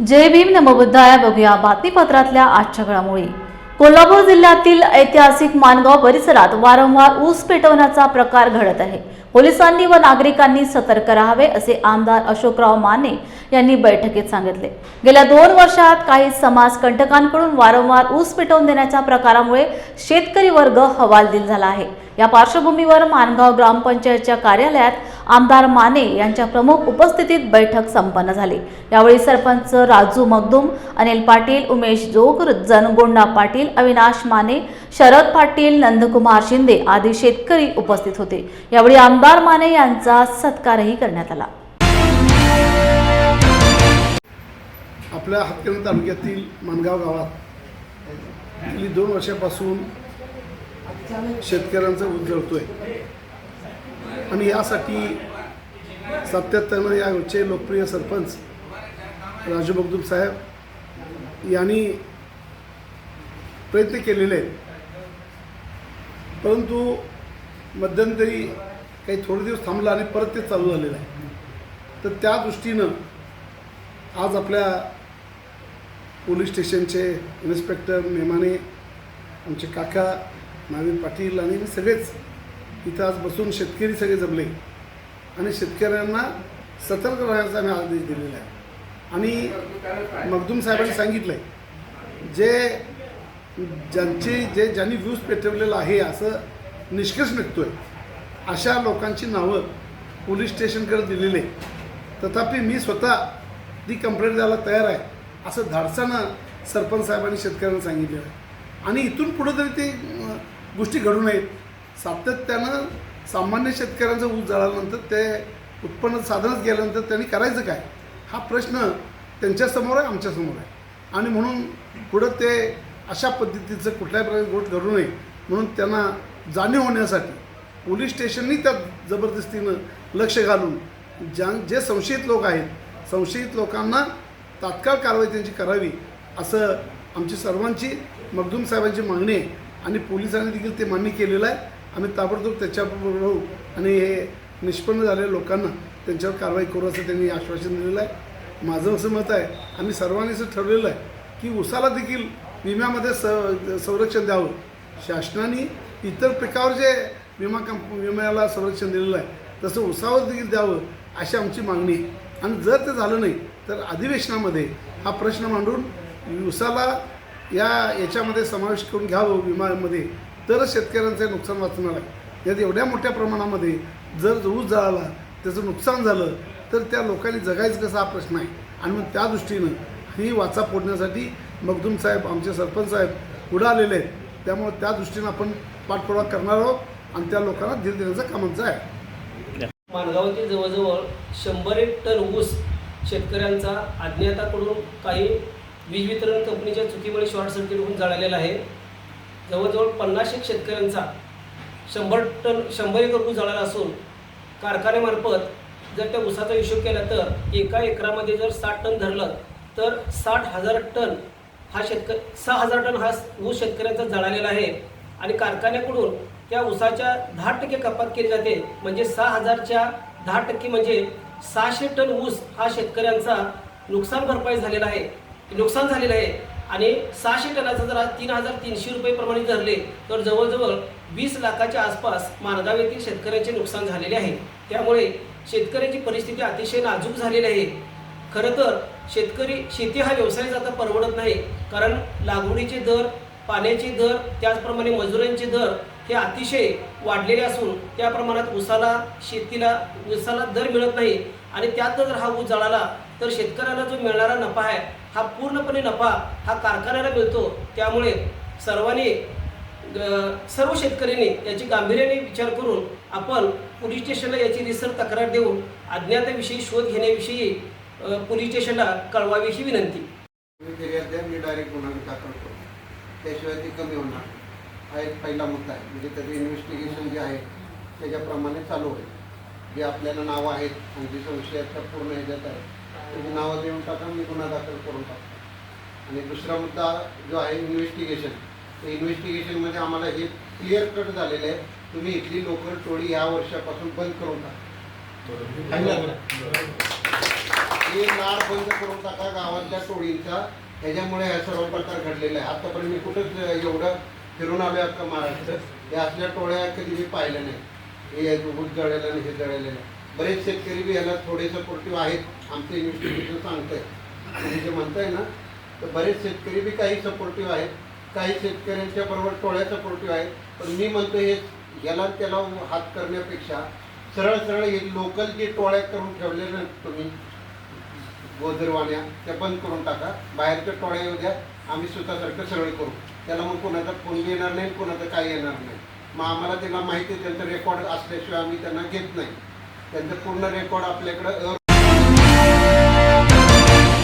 जय भीम नमोबुद्धाय बघूया बातमीपत्रातल्या आजच्या घडामोडी. कोल्हापूर जिल्ह्यातील ऐतिहासिक मानगाव परिसरात वारंवार ऊस पेटवण्याचा प्रकार घडत आहे. पोलिसांनी व नागरिकांनी सतर्क राहावे असे आमदार अशोकराव माने यांनी बैठकीत सांगितले. गेल्या दोन वर्षात काही समाज कंटकांकडून वारंवार ऊस पेटवून देण्याच्या प्रकारामुळे शेतकरी वर्ग हवालदिल झाला आहे. या पार्श्वभूमीवर मानगाव ग्रामपंचायतच्या कार्यालयात आमदार माने यांच्या प्रमुख उपस्थितीत बैठक संपन्न झाली. यावेळी सरपंच राजू मगदुम अनिल पाटील उमेश जोग जनगोंडा पाटील अविनाश माने शरद पाटील नंदकुमार शिंदे आदी शेतकरी उपस्थित होते. यावेळी आमदार माने यांचा सत्कारही करण्यात आला. आपल्या हातकणंगले तालुक्यातील माणगाव गावात गेली दोन वर्षापासून शेतकऱ्यांचा ऊस जळतोय. आणि यासाठी सातत्यानं या लोकप्रिय सरपंच राजू बगदूम साहेब यांनी प्रयत्न केलेले आहेत. परंतु मध्यंतरी काही थोडे दिवस थांबलं आणि परत ते चालू झालेलं आहे. तर त्या दृष्टीनं आज आपल्या पोलीस स्टेशनचे इन्स्पेक्टर नेमाने आमचे काका नाविन पाटील आणि मी सगळेच इथं आज बसून शेतकरी सगळे जमले आणि शेतकऱ्यांना सतर्क राहण्याचा आम्ही आदेश दिलेला आहे. आणि मखदूम साहेबांनी सांगितलं आहे जे ज्यांचे जे ज्यांनी व्ह्यूज पेटवलेलं आहे असं निष्कर्ष निघतोय. अशा लोकांची नावं पोलीस स्टेशनकडे दिलेले. तथापि मी स्वतः ती कंप्लेंट द्यायला तयार आहे असं धाडसानं सरपंच साहेबांनी शेतकऱ्यांना सांगितलेलं आहे. आणि इथून पुढं तरी ते गोष्टी घडू नयेत. सातत्यानं सामान्य शेतकऱ्यांचं ऊस जळाल्यानंतर ते उत्पन्न साधनच गेल्यानंतर त्यांनी करायचं काय? हा प्रश्न त्यांच्यासमोर आहे आमच्यासमोर आहे. आणि म्हणून पुढं ते अशा पद्धतीचं कुठल्याही प्रकारे गोष्ट घडू नये म्हणून त्यांना जाणीव होण्यासाठी पोलीस स्टेशननी त्या जबरदस्तीनं लक्ष घालून ज्या जे संशयित लोक आहेत संशयित लोकांना तात्काळ कारवाई त्यांची करावी असं आमची सर्वांची मखदूम साहेबांची मागणी आहे आणि पोलिसांनी देखील ते मान्य केलेलं आहे. आम्ही ताबडतोब त्याच्याबरोबर राहू आणि हे निष्पन्न झालेल्या लोकांना त्यांच्यावर कारवाई करू असं त्यांनी आश्वासन दिलेलं आहे. माझं असं मत आहे. आम्ही सर्वांनी असं ठरलेलं आहे की उसाला देखील विम्यामध्ये स संरक्षण द्यावं. शासनाने इतर पिकावर जे विमा कंप विम्याला संरक्षण दिलेलं आहे तसं उसावर देखील द्यावं अशी आमची मागणी आहे. आणि जर ते झालं नाही तर अधिवेशनामध्ये हा प्रश्न मांडून उसाला या याच्यामध्ये समावेश करून घ्यावं विम्यामध्ये. तरच शेतकऱ्यांचं नुकसान वाचणार आहे. यात एवढ्या मोठ्या प्रमाणामध्ये जर ऊस जळाला त्याचं नुकसान झालं तर त्या लोकांनी जगायचं कसा हा प्रश्न आहे. आणि मग त्या दृष्टीनं ही वाचा फोडण्यासाठी मगदूम साहेब आमचे सरपंच साहेब पुढं आलेले आहेत. त्यामुळे त्या दृष्टीनं आपण पाठपुरावा करणार आहोत आणि त्या लोकांना धीर देण्याचं कामाचं आहे. माणगावतील जवळजवळ शंभर एक टन ऊस शेतकऱ्यांचा अज्ञाताकडून काही वीज वितरण कंपनीच्या चुकीमुळे शॉर्ट सर्किट होऊन जळालेला आहे. जवळजवळ पन्नास एक शेतकऱ्यांचा शंभर टन शंभर एकर ऊस जळाला असून कारखान्यामार्फत जर त्या ऊसाचा हिशोब केला तर एका एकरामध्ये जर साठ टन धरलं तर साठ हजार टन हा शेतक सहा हजार टन हा ऊस शेतकऱ्यांचा जळालेला आहे. आणि कारखान्याकडून त्या ऊसाच्या दहा टक्के कपात केली जाते. म्हणजे सहा हजारच्या दहा टक्के म्हणजे सहाशे टन ऊस हा शेतकऱ्यांचा नुकसान भरपाई झालेला आहे. नुकसान झालेलं आहे. आणि सहाशे टनाचं जर तीन हजार तीनशे रुपये प्रमाणे धरले तर जवळजवळ वीस लाखाच्या आसपास मानगाव येथील शेतकऱ्यांचे नुकसान झालेले आहे. त्यामुळे शेतकऱ्याची परिस्थिती अतिशय नाजूक झालेली आहे. खरं तर शेतकरी शेती हा व्यवसायच आता परवडत नाही. कारण लागवडीचे दर पाण्याचे दर त्याचप्रमाणे मजुरांचे दर हे अतिशय वाढलेले असून त्या प्रमाणात ऊसाला शेतीला ऊसाला दर मिळत नाही. आणि त्यात जर हा ऊस जळाला तर शेतकऱ्याला जो मिळणारा नफा आहे हा पूर्णपणे नफा हा कारखान्याला मिळतो. त्यामुळे सर्वांनी सर्व शेतकऱ्यांनी याची गांभीर्याने विचार करून आपण पोलीस स्टेशनला याची रिसर्च तक्रार देऊन अज्ञाताविषयी शोध घेण्याविषयी पोलीस स्टेशनला कळवावी ही विनंती. मी फिर्याद द्या मी डायरेक्ट गुन्हा दाखल करतो. त्याशिवाय ती कमी होणार. हा एक पहिला मुद्दा आहे. म्हणजे त्याचं इन्व्हेस्टिगेशन जे आहे त्याच्याप्रमाणे चालू होईल. जे आपल्याला नावं आहेत आणि जे संशयाच्या पूर्ण ह्याच्यात आहे त्याची नावं देऊन टाका मी गुन्हा दाखल करून टाकतो. आणि दुसरा मुद्दा जो आहे इन्व्हेस्टिगेशन ते इन्व्हेस्टिगेशनमध्ये आम्हाला हे क्लिअर कट झालेलं आहे. तुम्ही इथली लोकल टोळी या वर्षापासून बंद करून टाका. हे लाड बंद करून टाका गावातल्या टोळींचा. त्याच्यामुळे हा सर्व प्रकार घडलेला आहे आतापर्यंत मी कुठंच एवढं फिरून आलो आता महाराष्ट्र हे असल्या टोळ्या कधी मी पाहिल्या नाही. हे ऊस जळलेलं आणि हे जळलेलं नाही. बरेच शेतकरी बी ह्याला थोडे सपोर्टिव्ह आहेत. आमचे इन्व्हेस्टिगेशन सांगतंय तुम्ही जे म्हणताय ना तर बरेच शेतकरी बी काही सपोर्टिव्ह आहेत. काही शेतकऱ्यांच्या बरोबर टोळ्या सपोर्टिव्ह आहेत. पण मी म्हणतो हे याला त्याला हात करण्यापेक्षा सरळ सरळ हे लोकल जे टोळ्या करून ठेवलेलं तुम्ही गोदरवाण्या त्या बंद करून टाका. बाहेरच्या टोळ्या येऊ द्या. आम्ही स्वतःसारखं सरळ करू. त्याला मग कोणाचा फोन येणार नाही कोणाचं काही येणार नाही. मग आम्हाला त्यांना माहिती आहे त्यांचं रेकॉर्ड असल्याशिवाय आम्ही त्यांना घेत नाही. त्यांचं पूर्ण रेकॉर्ड आपल्याकडं